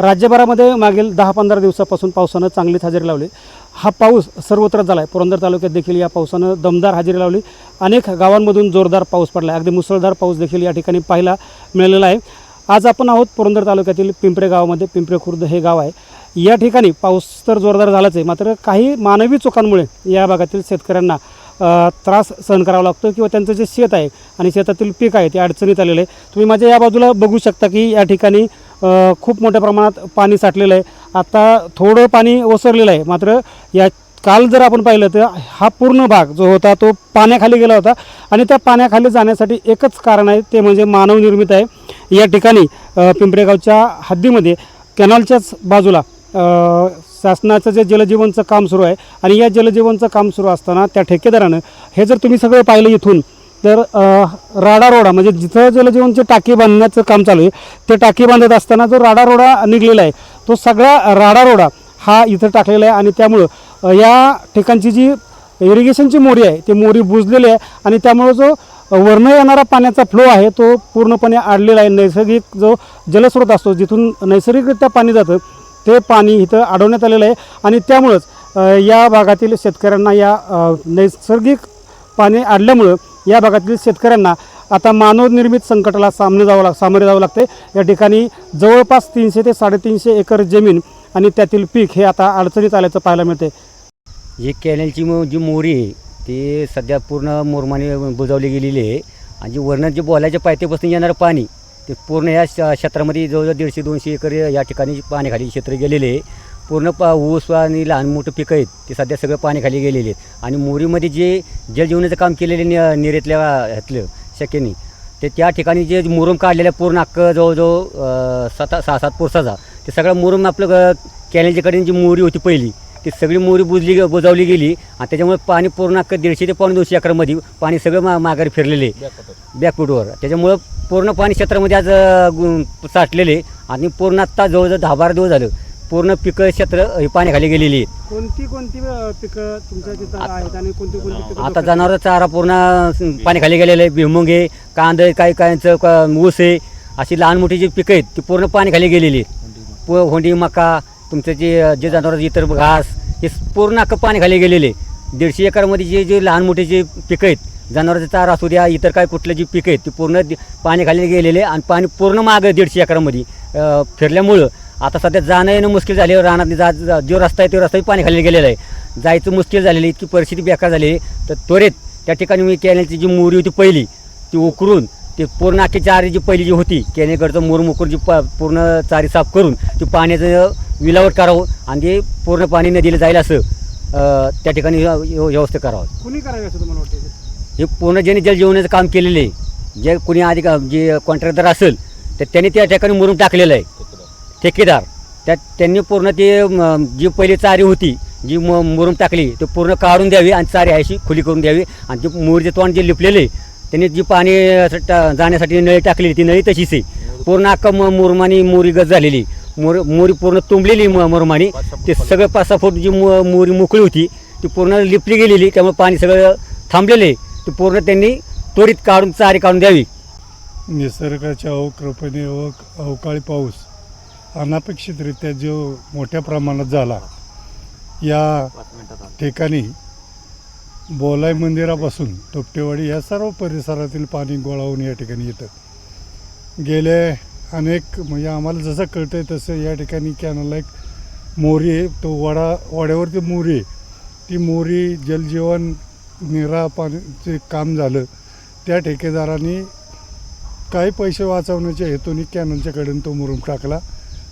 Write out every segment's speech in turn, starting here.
राज्यभरामध्ये मागील दहा पंधरा दिवसापासून पावसानं चांगलीच हजेरी लावली. हा पाऊस सर्वत्र झाला आहे पुरंदर तालुक्यात देखील या पावसानं दमदार हजेरी लावली. अनेक गावांमधून जोरदार पाऊस पडला आहे अगदी मुसळधार पाऊस देखील या ठिकाणी पाहायला मिळालेला आहे. आज आपण आहोत पुरंदर तालुक्यातील पिंपरे गावामध्ये. पिंपरे खुर्द हे गाव आहे. या ठिकाणी पाऊस तर जोरदार झालाच आहे. मात्र काही मानवी चुकांमुळे या भागातील शेतकऱ्यांना त्रास सहन करावा लागतो किंवा त्यांचं जे शेत आहे आणि शेतातील पीक आहे ते अडचणीत आलेलं आहे. तुम्ही माझ्या या बाजूला बघू शकता की या ठिकाणी खूप मोठ्या प्रमाणात पाणी साठलेलं आहे. आता थोडं पाणी ओसरलेलं आहे. मात्र या काल जर आपण पाहिलं तर हा पूर्ण भाग जो होता तो पाण्याखाली गेला होता. आणि त्या पाण्याखाली जाण्यासाठी एकच कारण आहे ते म्हणजे मानवनिर्मित आहे. या ठिकाणी पिंपरेगावच्या हद्दीमध्ये कॅनॉलच्याच बाजूला शासनाचं जे जलजीवनचं काम सुरू आहे. आणि या जलजीवनचं काम सुरू असताना त्या ठेकेदारानं हे जर तुम्ही सगळं पाहिलं इथून तर राडा रोडा म्हणजे जिथं जलजीवनचे टाकी बांधण्याचं काम चालू आहे ते टाकी बांधत असताना जो राडा रोडा निघलेला आहे तो सगळा राडा रोडा हा इथं टाकलेला आहे आणि त्यामुळं या ठिकाणची जी इरिगेशनची मोरी आहे ती मोरी बुजलेली आहे आणि त्यामुळं जो वरनं येणारा पाण्याचा फ्लो आहे तो पूर्णपणे अडलेला आहे. नैसर्गिक जो जलस्रोत असतो जिथून नैसर्गिकरित्या पाणी जातं ते पाणी इथं अडवण्यात आलेलं आहे आणि त्यामुळंच या भागातील शेतकऱ्यांना या नैसर्गिक पाणी अडल्यामुळं या भागातील शेतकऱ्यांना आता मानवनिर्मित संकटाला सामने जावं लाग सामोरे जावं लागते या ठिकाणी जवळपास तीनशे ते साडेतीनशे एकर जमीन आणि त्यातील पीक हे आता अडचणीत आल्याचं पाहायला मिळते जी कॅनलची मग जी मोरी आहे ती सध्या पूर्ण मोरमाने बुजवली गेलेली आहे. आणि जी वरनं जे बोलायच्या पायथ्यापासून येणारं पाणी ते पूर्ण या श- क्षेत्रामध्ये जवळजवळ दीडशे दोनशे एकर या ठिकाणी पाण्याखाली क्षेत्र गेलेले आहे. पूर्ण पा ऊस आणि लहान मोठं पिकं आहेत ते सध्या सगळं पाण्याखाली गेलेले आहेत. आणि मोरीमध्ये जे जलजीवनाचं काम केलेले नि निरेतल्या ह्यातलं शक्यनी ते त्या ठिकाणी जे मुरुम काढलेलं आहे पूर्ण अक्क जवळजवळ अं, सात सहा सात पुरसाचा ते सगळं मुरुम आपलं ग- जी मोरी होती पहिली ती सगळी मोरी बुजली गे- बुजावली गेली आणि त्याच्यामुळे पाणी पूर्ण अक्क दीडशे ते पावणे दोनशे एकरमध्ये पाणी सगळं मा माघारी फिरलेले. बॅकफूटवर. त्याच्यामुळं पूर्ण पाणी क्षेत्रामध्ये आज साठलेले आणि पूर्ण आत्ता जवळजवळ दहा बारा दिवस झालं. पूर्ण पिकं क्षेत्र हे पाण्याखाली गेलेली आहेत. कोणती कोणती पिकं तुमच्या तिथं आहेत आणि कोणती कोणती पिकं आता जनावर चारा पूर्ण अं, पाण्याखाली गेलेलं आहे. भुईमुंग आहे कांदा आहे काही काहींचं क- ऊस आहे. अशी लहान मोठी जी पिकं आहेत ती पूर्ण पाण्याखाली गेलेली आहेत. पु होंडी मका तुमचं जे जे जनावर इतर घास हे पूर्ण अख्खं पाण्याखाली गेलेले आहे. दीडशे एकरमध्ये जे जे लहान मोठे जे पिकं आहेत जनावरांचा चारा असू द्या इतर काय कुठले जे पिकं आहेत ती पूर्ण दि- पाण्याखाली गेलेले आणि पाणी पूर्ण मागं दीडशे एकरामध्ये अं, फिरल्यामुळं आता सध्या जाणं येणं मुश्किल झाले रानात जा जा- रस्ता आहे तो रस्ताही पाण्याखाली गेलेला आहे. जायचं मुश्किल झालेलं इतकी परिस्थिती बेकार झाली तर त्वरित त्या ठिकाणी मी कॅनेलची जी मोरी होती पहिली ती उकरून ते पूर्ण अख्खी चारी जी पहिली जी होती कॅनेलकडचं मोर उकरून जी प पूर्ण चारी साफ करून ती पाण्याचं विलावट करावं आणि ते पूर्ण पाणी नदीला जाईल असं त्या ठिकाणी व्य- व्यवस्था करावं. कुणी करावे असं तुम्हाला वाटतं हे पूर्ण ज्यांनी जलजीवनाचं काम केलेलं आहे जे कुणी आधी जे कॉन्ट्रॅक्टर असेल तर त्यांनी त्या ठिकाणी मुरुम टाकलेलं आहे. ठेकेदार. त्यात त्यांनी पूर्ण ते जी पहिली चारी होती जी म मुरुम टाकली ते पूर्ण काढून द्यावी आणि चारी अशी खुली करून द्यावी. आणि जे मोरीचे तोंड जे लिपलेले त्यांनी जी पाणी असं टा- जाण्यासाठी नळी टाकलेली ती नळी तशीच आहे. पूर्ण अख्खा म मुरमानी मोरी गज झालेली. मोर मोरी पूर्ण तुंबलेली म मुरमानी. ते सगळं पाच सहा फूट जी मो मोरी मोकळी होती ती पूर्ण लिपली गेलेली त्यामुळे पाणी सगळं थांबलेले. ते पूर्ण त्यांनी त्वरित काढून चारी काढून द्यावी. निसर्गाच्या अवकृपेने व अवकाळी पाऊस. अनापेक्षितरित्या जो मोठ्या प्रमाणात झाला या ठिकाणी बोलाई मंदिरापासून टोपटेवाडी या सर्व परिसरातील पाणी गोळावून या ठिकाणी येतं. गेले अनेक म्हणजे आम्हाला जसं कळतंय तसं या ठिकाणी कॅनलला एक मोरी आहे. तो वडा वड्यावरती मोरी आहे. ती मोरी जलजीवन निरा पाण्याचे काम झालं. त्या ठेकेदारांनी काही पैसे वाचवण्याच्या हेतूने कॅनलच्या कडेने तो मुरुम टाकला.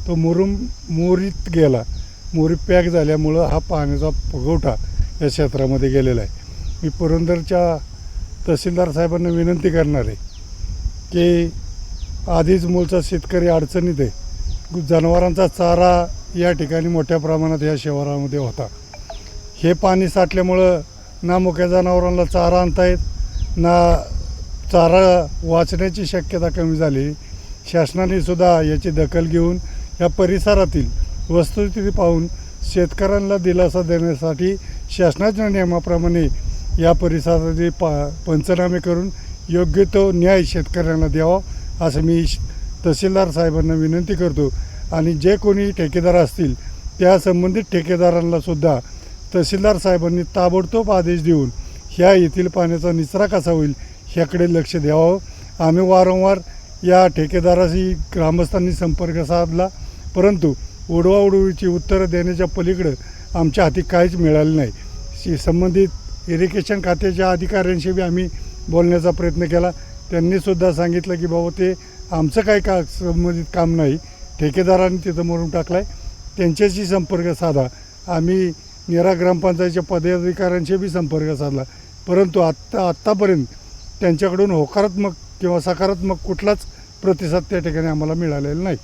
तो मुरुम मोरीत गेला. मोरी पॅक झाल्यामुळं हा पाण्याचा पगवठा या क्षेत्रामध्ये गेलेला आहे. मी पुरंदरच्या तहसीलदार साहेबांना विनंती करणार आहे की आधीच मूळचा शेतकरी अडचणीत आहे. जनावरांचा चारा या ठिकाणी मोठ्या प्रमाणात या शहरामध्ये होता. हे पाणी साठल्यामुळं ना मुक्या जनावरांना चारा आणता येत ना चारा वाचण्याची शक्यता कमी झाली. शासनाने सुद्धा याची दखल घेऊन या परिसरातील वस्तुस्थिती पाहून शेतकऱ्यांना दिलासा देण्यासाठी शासनाच्या नियमाप्रमाणे या परिसरातील पा पंचनामे करून योग्य तो न्याय शेतकऱ्यांना द्यावा असं मी श- तहसीलदार साहेबांना विनंती करतो. आणि जे कोणी ठेकेदार असतील त्या संबंधित ठेकेदारांनासुद्धा तहसीलदार साहेबांनी ताबडतोब आदेश देऊन ह्या येथील पाण्याचा निचरा कसा होईल ह्याकडे लक्ष द्यावं. आम्ही वारंवार या ठेकेदाराशी ग्रामस्थांनी संपर्क साधला. परंतु उडवाउडवीची उत्तरं देण्याच्या पलीकडं आमच्या हाती काहीच मिळालं नाही. शी संबंधित इरिगेशन खात्याच्या अधिकाऱ्यांशी बी आम्ही बोलण्याचा प्रयत्न केला. त्यांनीसुद्धा सांगितलं की बाबा ते आमचं काही का संबंधित काम नाही. ठेकेदारांनी तिथं मरून टाकलं आहे त्यांच्याशी संपर्क साधा. आम्ही निरा ग्रामपंचायतच्या पदाधिकाऱ्यांशी बी संपर्क साधला. परंतु आत्ता आत्तापर्यंत त्यांच्याकडून होकारात्मक किंवा सकारात्मक कुठलाच प्रतिसाद त्या ठिकाणी आम्हाला मिळालेला नाही.